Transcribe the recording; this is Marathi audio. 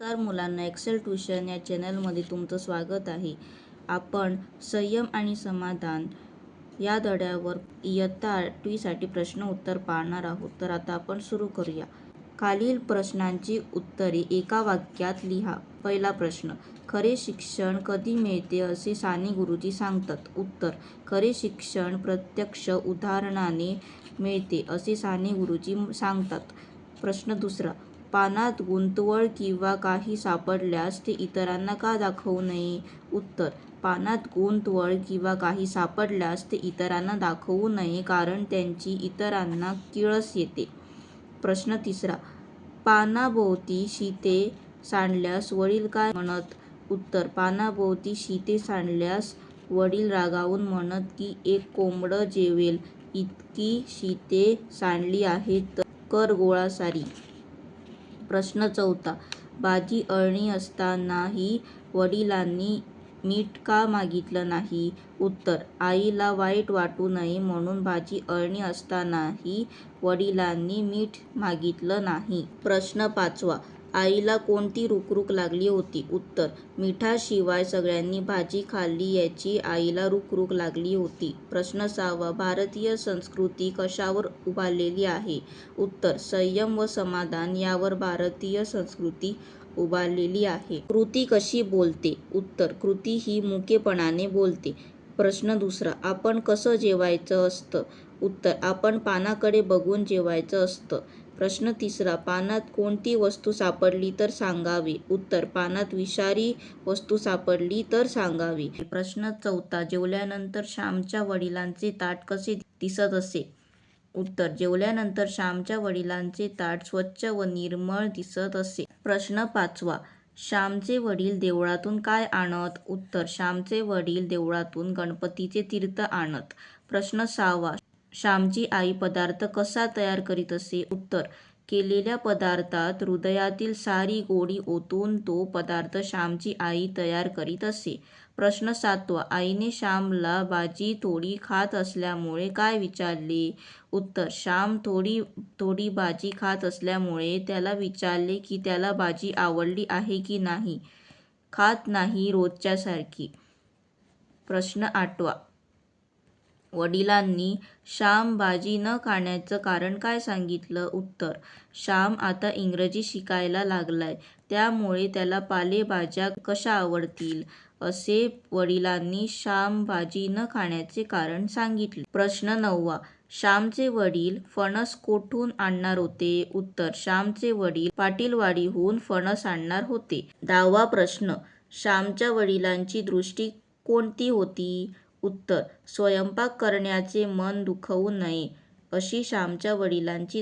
नमस्कार मुलांना एक्सेल ट्यूशन या चॅनलमध्ये तुमचं स्वागत आहे. आपण संयम आणि समाधान या धड्यावर इयत्ता आठवीसाठी प्रश्न उत्तर पाहणार आहोत. तर आता आपण सुरू करूया. खालील प्रश्नांची उत्तरे एका वाक्यात लिहा. पहिला प्रश्न खरे शिक्षण कधी मिळते असे साने गुरुजी सांगतात. उत्तर खरे शिक्षण प्रत्यक्ष उदाहरणाने मिळते असे साने गुरुजी सांगतात. प्रश्न दुसरा पानात गुंतवळ किंवा काही सापडल्यास ते इतरांना का दाखवू नये? उत्तर पानात गुंतवळ किंवा काही सापडल्यास ते इतरांना दाखवू नये कारण त्यांची इतरांना किळस येते. प्रश्न तिसरा पानाभोवती शिते सांडल्यास वडील काय म्हणत? उत्तर पानाभोवती शिते सांडल्यास वडील रागावून म्हणत की एक कोंबडं जेवेल इतकी शिते सांडली आहेत कर गोळा सारी. प्रश्न चौथा भाजी अळणी असतानाही वडिलांनी मीठ का मागितलं नाही? उत्तर आईला वाईट वाटू नये म्हणून भाजी अळणी असतानाही वडिलांनी मीठ मागितलं नाही. प्रश्न पाचवा आईला कोणती रुखरुख लागली होती? उत्तर मिठाशिवाय सगळ्यांनी भाजी खाल्ली याची आईला रुखरुख लागली होती. प्रश्न सहावा भारतीय संस्कृती कशावर उभारलेली आहे? उत्तर संयम व समाधान यावर भारतीय संस्कृती उभारलेली आहे. कृती कशी बोलते? उत्तर कृती ही मुकेपणाने बोलते. प्रश्न दुसरा आपण कसं जेवायचं असतं? उत्तर आपण पानाकडे बघून जेवायचं असतं. प्रश्न तिसरा पानात कोणती वस्तू सापडली तर सांगावी? उत्तर पानात विषारी वस्तू सापडली तर सांगावी. प्रश्न चौथा जेवल्यानंतर श्यामच्या वडिलांचे ताट कसे दिसत असे? उत्तर जेवल्यानंतर श्यामच्या वडिलांचे ताट स्वच्छ व निर्मळ दिसत असे. प्रश्न पाचवा श्यामचे वडील देवळातून काय आणत? उत्तर श्यामचे वडील देवळातून गणपतीचे तीर्थ आणत. प्रश्न सहावा श्यामची आई पदार्थ कसा तयार करीत असे? उत्तर केलेल्या पदार्थात हृदयातील सारी गोडी ओतून तो पदार्थ श्यामची आई तयार करीत असे. प्रश्न सातवा आईने श्यामला भाजी थोडी खात असल्यामुळे काय विचारले? उत्तर श्याम थोडी थोडी भाजी खात असल्यामुळे त्याला विचारले की त्याला भाजी आवडली आहे की नाही? खात नाही रोजच्यासारखी. प्रश्न आठवा वडिलांनी श्याम भाजी न खाण्याचं कारण काय सांगितलं? उत्तर श्याम आता इंग्रजी शिकायला लागलाय. त्यामुळे त्याला पालेभाज्या कशा आवडतील? असे वडिलांनी श्याम भाजी न खाण्याचे कारण सांगितले. प्रश्न नववा श्यामचे वडील फणस कोठून आणणार होते? उत्तर श्यामचे वडील पाटीलवाडीहून फणस आणणार होते. दहावा प्रश्न श्यामच्या वडिलांची दृष्टी कोणती होती? उत्तर स्वयंपाक करण्याचे मन दुखवू नये अशी श्यामच्या वडिलांची